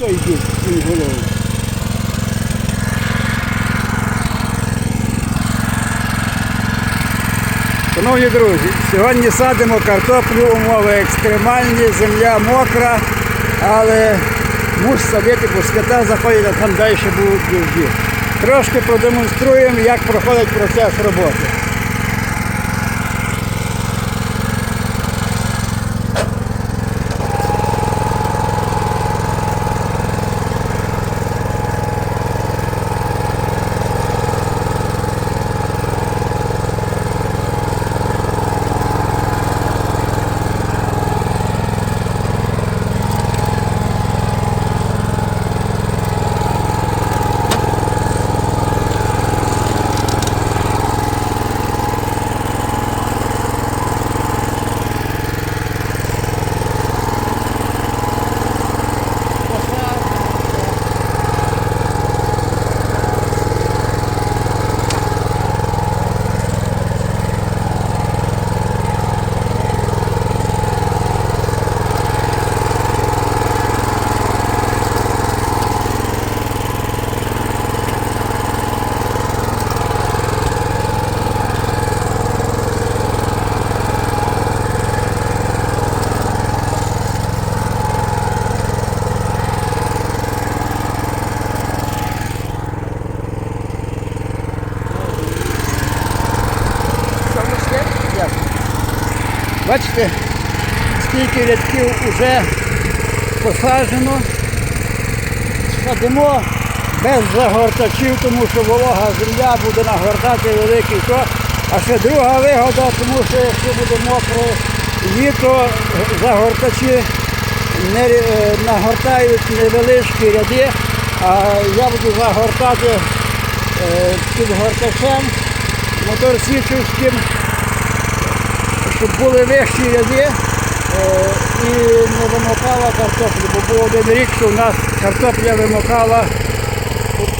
Той йдуть свою голову. Шановні друзі, сьогодні садимо картоплю, умови екстремальні, земля мокра, але муж садити, бо свята заходять, а там далі будуть дожді. Трошки продемонструємо, як проходить процес роботи. Бачите, скільки рядків вже посаджено. Садимо без загортачів, тому що волога земля буде нагортати великий крок. А ще друга вигода, тому що якщо буде мокре літо, загортачі не, е, нагортають невеличкі ряди, а я буду загортати е, під гортачем моторсічівським щоб були вищі ряди е, і не вимокала картоплю, бо був один рік, що в нас картопля вимокала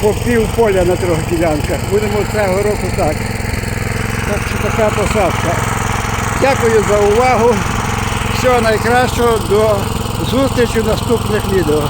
по пів поля на трьох ділянках. Будемо цього року так. Так що така посадка. Дякую за увагу. Всього найкращого. До зустрічі в наступних відео.